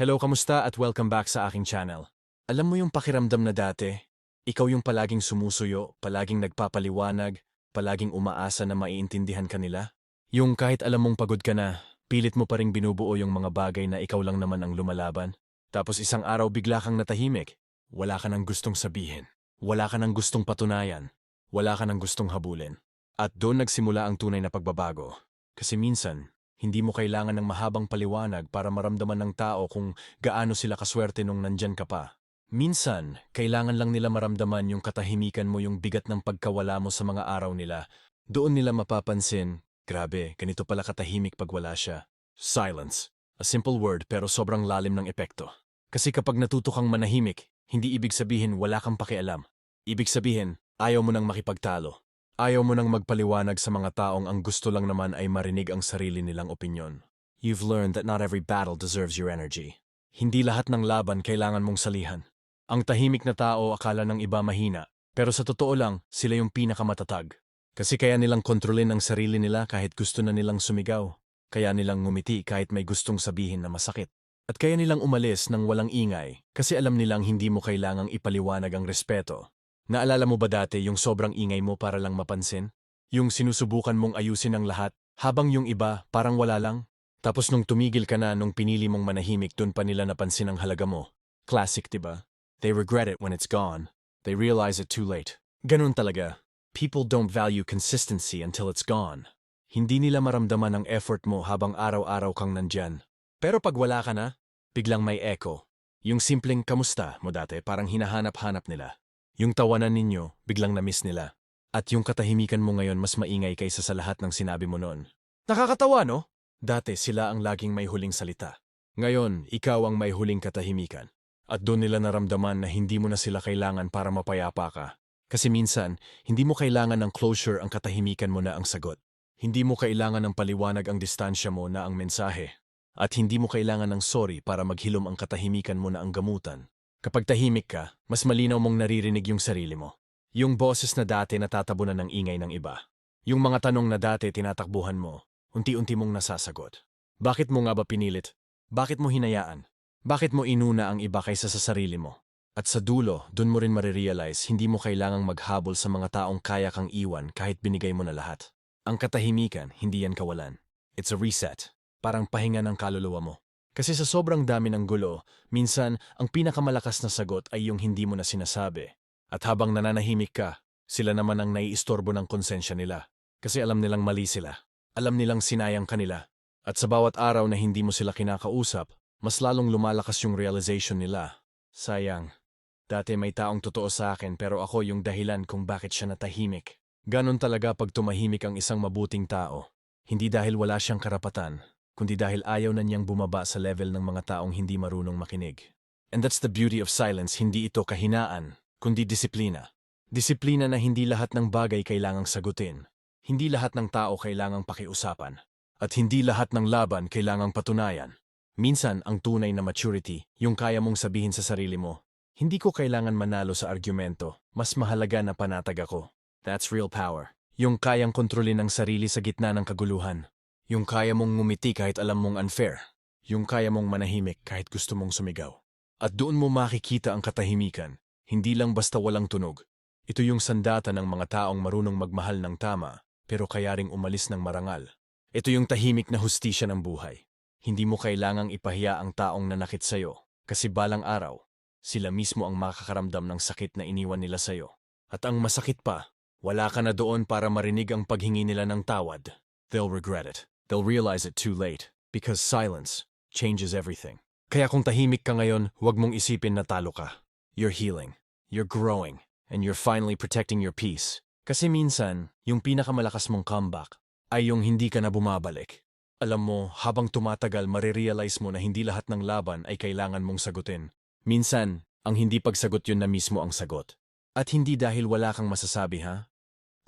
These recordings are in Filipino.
Hello, kamusta at welcome back sa aking channel. Alam mo yung pakiramdam na dati? Ikaw yung palaging sumusuyo, palaging nagpapaliwanag, palaging umaasa na maiintindihan ka nila? Yung kahit alam mong pagod ka na, pilit mo pa ring binubuo yung mga bagay na ikaw lang naman ang lumalaban? Tapos isang araw bigla kang natahimik. Wala ka nang gustong sabihin. Wala ka nang gustong patunayan. Wala ka nang gustong habulin. At doon nagsimula ang tunay na pagbabago. Kasi minsan, hindi mo kailangan ng mahabang paliwanag para maramdaman ng tao kung gaano sila kaswerte nung nandyan ka pa. Minsan, kailangan lang nila maramdaman yung katahimikan mo yung bigat ng pagkawala mo sa mga araw nila. Doon nila mapapansin, grabe, ganito pala katahimik pag wala siya. Silence. A simple word pero sobrang lalim ng epekto. Kasi kapag natuto kang manahimik, hindi ibig sabihin wala kang pakialam. Ibig sabihin, ayaw mo nang makipagtalo. Ayaw mo nang magpaliwanag sa mga taong ang gusto lang naman ay marinig ang sarili nilang opinyon. You've learned that not every battle deserves your energy. Hindi lahat ng laban kailangan mong salihan. Ang tahimik na tao akala ng iba mahina, pero sa totoo lang, sila yung pinakamatatag. Kasi kaya nilang kontrolin ang sarili nila kahit gusto na nilang sumigaw. Kaya nilang ngumiti kahit may gustong sabihin na masakit. At kaya nilang umalis ng walang ingay kasi alam nilang hindi mo kailangang ipaliwanag ang respeto Naalala mo ba dati yung sobrang ingay mo para lang mapansin? Yung sinusubukan mong ayusin ang lahat, habang yung iba parang wala lang? Tapos nung tumigil ka na nung pinili mong manahimik dun pa nila napansin ang halaga mo. Classic, diba? They regret it when it's gone. They realize it too late. Ganun talaga. People don't value consistency until it's gone. Hindi nila maramdaman ang effort mo habang araw-araw kang nandyan. Pero pag wala ka na, biglang may echo. Yung simpleng kamusta mo dati parang hinahanap-hanap nila. Yung tawanan ninyo, biglang na-miss nila. At yung katahimikan mo ngayon mas maingay kaysa sa lahat ng sinabi mo noon. Nakakatawa, no? Dati sila ang laging may huling salita. Ngayon, ikaw ang may huling katahimikan. At doon nila naramdaman na hindi mo na sila kailangan para mapayapa ka. Kasi minsan, hindi mo kailangan ng closure ang katahimikan mo na ang sagot. Hindi mo kailangan ng paliwanag ang distansya mo na ang mensahe. At hindi mo kailangan ng sorry para maghilom ang katahimikan mo na ang gamutan. Kapag tahimik ka, mas malinaw mong naririnig yung sarili mo. Yung boses na dati natatabunan ng ingay ng iba. Yung mga tanong na dati tinatakbuhan mo, unti-unti mong nasasagot. Bakit mo nga ba pinilit? Bakit mo hinayaan? Bakit mo inuna ang iba kaysa sa sarili mo? At sa dulo, dun mo rin marirealize hindi mo kailangang maghabol sa mga taong kaya kang iwan kahit binigay mo na lahat. Ang katahimikan, hindi yan kawalan. It's a reset. Parang pahinga ng kaluluwa mo. Kasi sa sobrang dami ng gulo, minsan ang pinakamalakas na sagot ay yung hindi mo na sinasabi. At habang nananahimik ka, sila naman ang naiistorbo ng konsensya nila. Kasi alam nilang mali sila. Alam nilang sinayang kanila. At sa bawat araw na hindi mo sila kinakausap, mas lalong lumalakas yung realization nila. Sayang. Dati may taong totoo sa akin pero ako yung dahilan kung bakit siya natahimik. Ganon talaga pag tumahimik ang isang mabuting tao. Hindi dahil wala siyang karapatan, kundi dahil ayaw na niyang bumaba sa level ng mga taong hindi marunong makinig. And that's the beauty of silence, hindi ito kahinaan, kundi disiplina. Disiplina na hindi lahat ng bagay kailangang sagutin. Hindi lahat ng tao kailangang pakiusapan. At hindi lahat ng laban kailangang patunayan. Minsan, ang tunay na maturity, yung kaya mong sabihin sa sarili mo, hindi ko kailangan manalo sa argumento, mas mahalaga na panatag ako. That's real power. Yung kayang kontrolin ang sarili sa gitna ng kaguluhan. Yung kaya mong ngumiti kahit alam mong unfair. Yung kaya mong manahimik kahit gusto mong sumigaw. At doon mo makikita ang katahimikan, hindi lang basta walang tunog. Ito yung sandata ng mga taong marunong magmahal ng tama, pero kaya ring umalis ng marangal. Ito yung tahimik na hustisya ng buhay. Hindi mo kailangang ipahiya ang taong nanakit sa'yo, kasi balang araw, sila mismo ang makakaramdam ng sakit na iniwan nila sa'yo. At ang masakit pa, wala ka na doon para marinig ang paghingi nila ng tawad. They'll regret it. They'll realize it too late because silence changes everything. Kaya kung tahimik ka ngayon, huwag mong isipin na talo ka. You're healing, you're growing, and you're finally protecting your peace. Kasi minsan, yung pinakamalakas mong comeback ay yung hindi ka na bumabalik. Alam mo, habang tumatagal, marirealize mo na hindi lahat ng laban ay kailangan mong sagutin. Minsan, ang hindi pagsagot yun na mismo ang sagot. At hindi dahil wala kang masasabi ha,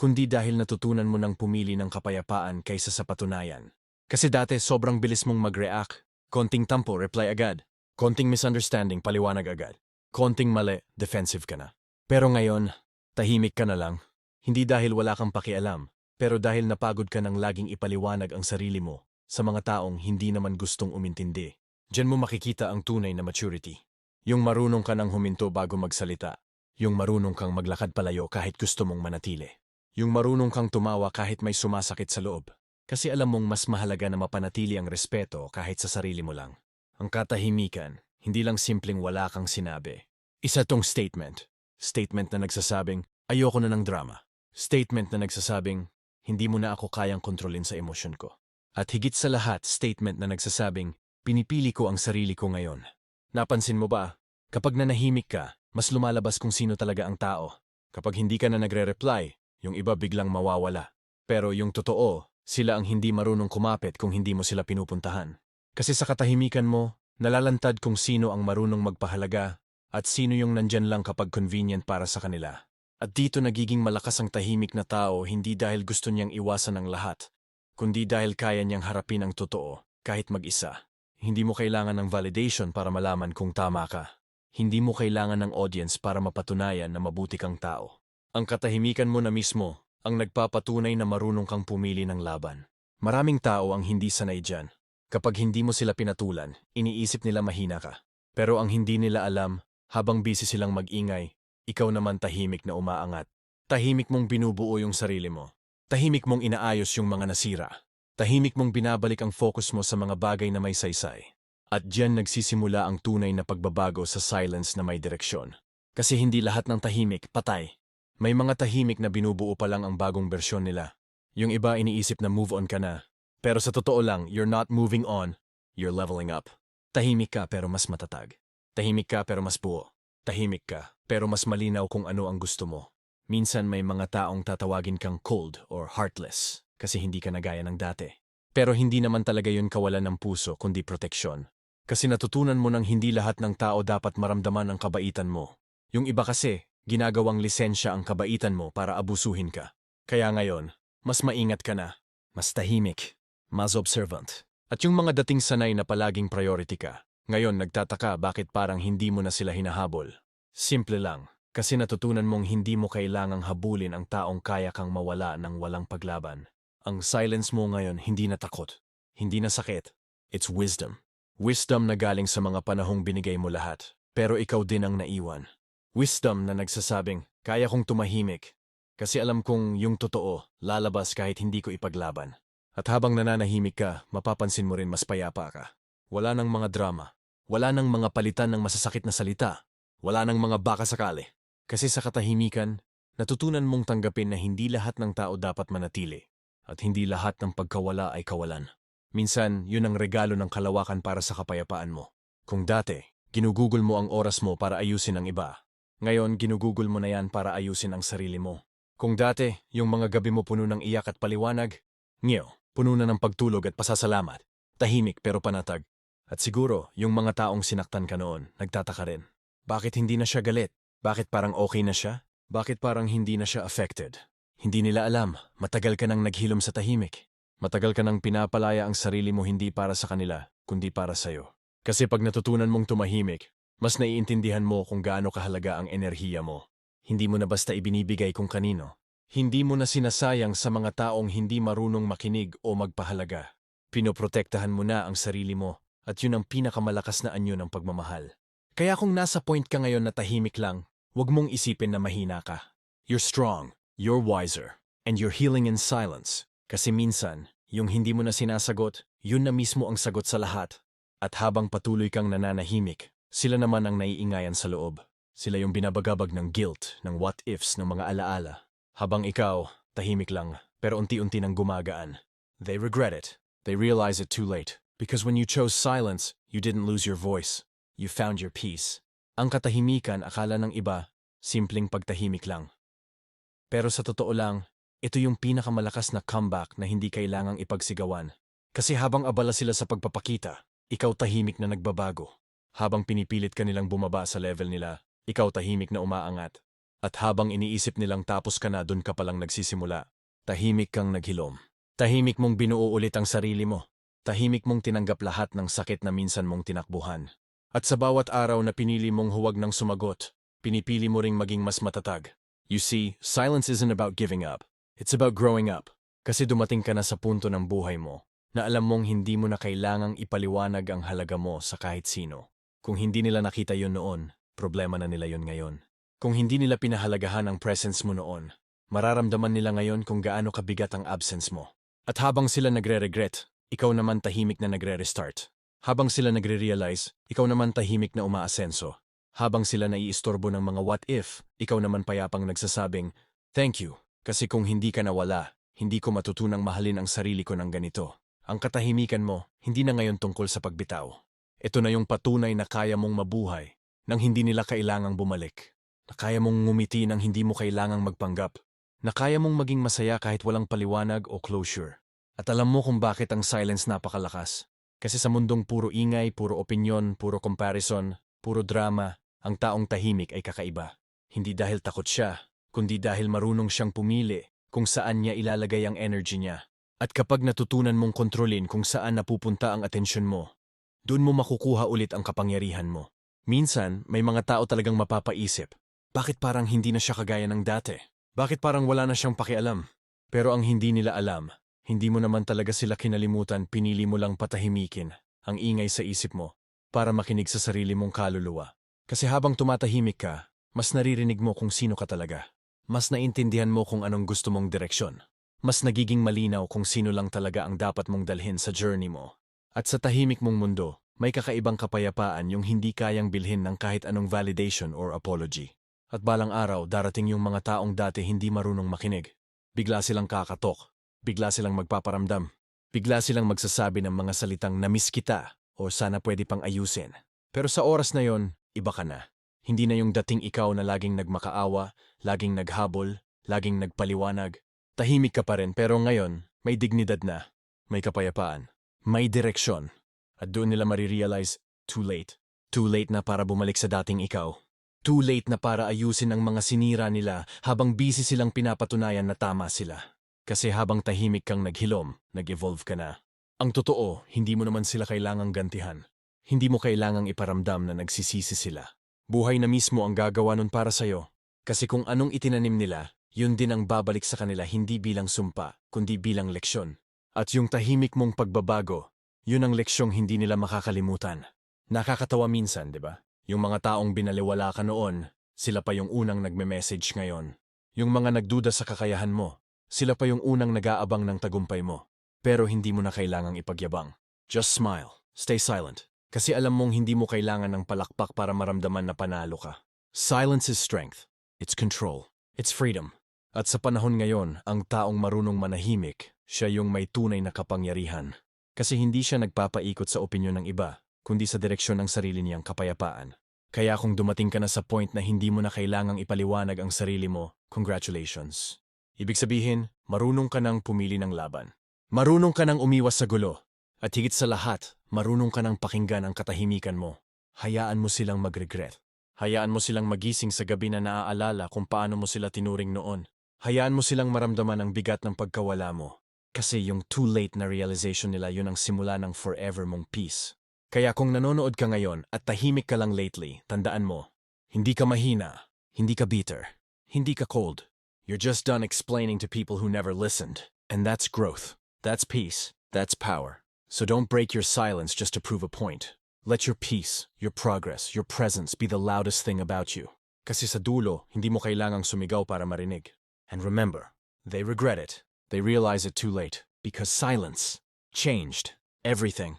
kundi dahil natutunan mo nang pumili ng kapayapaan kaysa sa patunayan. Kasi dati sobrang bilis mong mag-react, konting tampo, reply agad, konting misunderstanding, paliwanag agad, konting mali, defensive ka na. Pero ngayon, tahimik ka na lang, hindi dahil wala kang pakialam, pero dahil napagod ka ng laging ipaliwanag ang sarili mo sa mga taong hindi naman gustong umintindi. Diyan mo makikita ang tunay na maturity. Yung marunong ka nang huminto bago magsalita. Yung marunong kang maglakad palayo kahit gusto mong manatili. Yung marunong kang tumawa kahit may sumasakit sa loob. Kasi alam mong mas mahalaga na mapanatili ang respeto kahit sa sarili mo lang. Ang katahimikan, hindi lang simpleng wala kang sinabi. Isa tong statement. Statement na nagsasabing, ayoko na ng drama. Statement na nagsasabing, hindi mo na ako kayang kontrolin sa emosyon ko. At higit sa lahat, statement na nagsasabing, pinipili ko ang sarili ko ngayon. Napansin mo ba? Kapag nanahimik ka, mas lumalabas kung sino talaga ang tao. Kapag hindi ka na nagre-reply, yung iba biglang mawawala. Pero yung totoo, sila ang hindi marunong kumapit kung hindi mo sila pinupuntahan. Kasi sa katahimikan mo, nalalantad kung sino ang marunong magpahalaga at sino yung nandyan lang kapag convenient para sa kanila. At dito nagiging malakas ang tahimik na tao hindi dahil gusto niyang iwasan ang lahat, kundi dahil kaya niyang harapin ang totoo, kahit mag-isa. Hindi mo kailangan ng validation para malaman kung tama ka. Hindi mo kailangan ng audience para mapatunayan na mabuti kang tao. Ang katahimikan mo na mismo ang nagpapatunay na marunong kang pumili ng laban. Maraming tao ang hindi sanay dyan. Kapag hindi mo sila pinatulan, iniisip nila mahina ka. Pero ang hindi nila alam, habang busy silang mag-ingay, ikaw naman tahimik na umaangat. Tahimik mong binubuo yung sarili mo. Tahimik mong inaayos yung mga nasira. Tahimik mong binabalik ang focus mo sa mga bagay na may saysay. At diyan nagsisimula ang tunay na pagbabago sa silence na may direksyon. Kasi hindi lahat ng tahimik, patay. May mga tahimik na binubuo pa lang ang bagong bersyon nila. Yung iba iniisip na move on ka na. Pero sa totoo lang, you're not moving on, you're leveling up. Tahimik ka pero mas matatag. Tahimik ka pero mas buo. Tahimik ka pero mas malinaw kung ano ang gusto mo. Minsan may mga taong tatawagin kang cold or heartless kasi hindi ka nagaya ng dati. Pero hindi naman talaga yun kawalan ng puso kundi proteksyon. Kasi natutunan mo nang hindi lahat ng tao dapat maramdaman ang kabaitan mo. Yung iba kasi, ginagawang lisensya ang kabaitan mo para abusuhin ka. Kaya ngayon, mas maingat ka na, mas tahimik, mas observant. At yung mga dating sanay na palaging priority ka, ngayon nagtataka bakit parang hindi mo na sila hinahabol. Simple lang, kasi natutunan mong hindi mo kailangang habulin ang taong kaya kang mawala ng walang paglaban. Ang silence mo ngayon hindi na takot, hindi na sakit, it's wisdom. Wisdom na galing sa mga panahong binigay mo lahat, pero ikaw din ang naiwan. Wisdom na nagsasabing, kaya kong tumahimik. Kasi alam kong yung totoo, lalabas kahit hindi ko ipaglaban. At habang nananahimik ka, mapapansin mo rin mas payapa ka. Wala nang mga drama. Wala nang mga palitan ng masasakit na salita. Wala nang mga baka sakali. Kasi sa katahimikan, natutunan mong tanggapin na hindi lahat ng tao dapat manatili. At hindi lahat ng pagkawala ay kawalan. Minsan, yun ang regalo ng kalawakan para sa kapayapaan mo. Kung dati, ginugugol mo ang oras mo para ayusin ang iba, ngayon, ginugugol mo na yan para ayusin ang sarili mo. Kung dati, yung mga gabi mo puno ng iyak at paliwanag, ngayon, puno na ng pagtulog at pasasalamat. Tahimik pero panatag. At siguro, yung mga taong sinaktan ka noon, nagtataka rin. Bakit hindi na siya galit? Bakit parang okay na siya? Bakit parang hindi na siya affected? Hindi nila alam, matagal ka nang naghilom sa tahimik. Matagal ka nang pinapalaya ang sarili mo hindi para sa kanila, kundi para sa'yo. Kasi pag natutunan mong tumahimik, mas naiintindihan mo kung gaano kahalaga ang enerhiya mo. Hindi mo na basta ibinibigay kung kanino. Hindi mo na sinasayang sa mga taong hindi marunong makinig o magpahalaga. Pinoprotektahan mo na ang sarili mo at yun ang pinakamalakas na anyo ng pagmamahal. Kaya kung nasa point ka ngayon na tahimik lang, huwag mong isipin na mahina ka. You're strong, you're wiser, and you're healing in silence. Kasi minsan, yung hindi mo na sinasagot, yun na mismo ang sagot sa lahat. At habang patuloy kang nananahimik, sila naman ang naiingayan sa loob. Sila yung binabagabag ng guilt, ng what-ifs, ng mga alaala. Habang ikaw, tahimik lang, pero unti-unti nang gumagaan. They regret it. They realize it too late. Because when you chose silence, you didn't lose your voice. You found your peace. Ang katahimikan akala ng iba, simpleng pagtahimik lang. Pero sa totoo lang, ito yung pinakamalakas na comeback na hindi kailangang ipagsigawan. Kasi habang abala sila sa pagpapakita, ikaw tahimik na nagbabago. Habang pinipilit ka nilang bumaba sa level nila, ikaw tahimik na umaangat. At habang iniisip nilang tapos ka na dun ka palang nagsisimula, tahimik kang naghilom. Tahimik mong binuo ulit ang sarili mo. Tahimik mong tinanggap lahat ng sakit na minsan mong tinakbuhan. At sa bawat araw na pinili mong huwag ng sumagot, pinipili mo ring maging mas matatag. You see, silence isn't about giving up. It's about growing up. Kasi dumating ka na sa punto ng buhay mo na alam mong hindi mo na kailangang ipaliwanag ang halaga mo sa kahit sino. Kung hindi nila nakita yon noon, problema na nila yon ngayon. Kung hindi nila pinahalagahan ang presence mo noon, mararamdaman nila ngayon kung gaano kabigat ang absence mo. At habang sila nagre-regret, ikaw naman tahimik na nagre-restart. Habang sila nagre-realize, ikaw naman tahimik na umaasenso. Habang sila naiistorbo ng mga what if, ikaw naman payapang nagsasabing, Thank you, kasi kung hindi ka nawala, hindi ko matutunang mahalin ang sarili ko ng ganito. Ang katahimikan mo, hindi na ngayon tungkol sa pagbitaw. Ito na yung patunay na kaya mong mabuhay nang hindi nila kailangang bumalik. Na kaya mong ngumiti nang hindi mo kailangang magpanggap. Na kaya mong maging masaya kahit walang paliwanag o closure. At alam mo kung bakit ang silence napakalakas. Kasi sa mundong puro ingay, puro opinyon, puro comparison, puro drama, ang taong tahimik ay kakaiba. Hindi dahil takot siya, kundi dahil marunong siyang pumili kung saan niya ilalagay ang energy niya. At kapag natutunan mong kontrolin kung saan napupunta ang atensyon mo, doon mo makukuha ulit ang kapangyarihan mo. Minsan, may mga tao talagang mapapaisip, bakit parang hindi na siya kagaya ng dati? Bakit parang wala na siyang pakialam? Pero ang hindi nila alam, hindi mo naman talaga sila kinalimutan, pinili mo lang patahimikin ang ingay sa isip mo para makinig sa sarili mong kaluluwa. Kasi habang tumatahimik ka, mas naririnig mo kung sino ka talaga. Mas naintindihan mo kung anong gusto mong direksyon mas nagiging malinaw kung sino lang talaga ang dapat mong dalhin sa journey mo. At sa tahimik mong mundo, may kakaibang kapayapaan yung hindi kayang bilhin ng kahit anong validation or apology. At balang araw, darating yung mga taong dati hindi marunong makinig. Bigla silang kakatok, bigla silang magpaparamdam, bigla silang magsasabi ng mga salitang namiss kita o sana pwede pang ayusin. Pero sa oras na yon, iba ka na. Hindi na yung dating ikaw na laging nagmakaawa, laging naghabol, laging nagpaliwanag, Tahimik ka pa rin pero ngayon, may dignidad na, may kapayapaan, may direksyon. At doon nila marirealize, too late. Too late na para bumalik sa dating ikaw. Too late na para ayusin ang mga sinira nila habang busy silang pinapatunayan na tama sila. Kasi habang tahimik kang naghilom, nag-evolve ka na. Ang totoo, hindi mo naman sila kailangang gantihan. Hindi mo kailangang iparamdam na nagsisisi sila. Buhay na mismo ang gagawa nun para sa'yo. Kasi kung anong itinanim nila, yun din ang babalik sa kanila hindi bilang sumpa, kundi bilang leksyon. At yung tahimik mong pagbabago, yun ang leksyong hindi nila makakalimutan. Nakakatawa minsan, di ba? Yung mga taong binaliwala ka noon, sila pa yung unang nagme-message ngayon. Yung mga nagduda sa kakayahan mo, sila pa yung unang nag-aabang ng tagumpay mo. Pero hindi mo na kailangang ipagyabang. Just smile. Stay silent. Kasi alam mong hindi mo kailangan ng palakpak para maramdaman na panalo ka. Silence is strength. It's control. It's freedom. At sa panahon ngayon, ang taong marunong manahimik, siya yung may tunay na kapangyarihan. Kasi hindi siya nagpapaikot sa opinyon ng iba, kundi sa direksyon ng sarili niyang kapayapaan. Kaya kung dumating ka na sa point na hindi mo na kailangang ipaliwanag ang sarili mo, congratulations. Ibig sabihin, marunong ka nang pumili ng laban. Marunong ka nang umiwas sa gulo. At higit sa lahat, marunong ka nang pakinggan ang katahimikan mo. Hayaan mo silang magregret. Hayaan mo silang magising sa gabi na naaalala kung paano mo sila tinuring noon. Hayaan mo silang maramdaman ang bigat ng pagkawala mo. Kasi yung too late na realization nila yun ang simula ng forever mong peace. Kaya kung nanonood ka ngayon at tahimik ka lang lately, tandaan mo, hindi ka mahina, hindi ka bitter, hindi ka cold. You're just done explaining to people who never listened. And that's growth. That's peace. That's power. So don't break your silence just to prove a point. Let your peace, your progress, your presence be the loudest thing about you. Kasi sa dulo, hindi mo kailangang sumigaw para marinig. And remember, they regret it. They realize it too late because silence changed everything.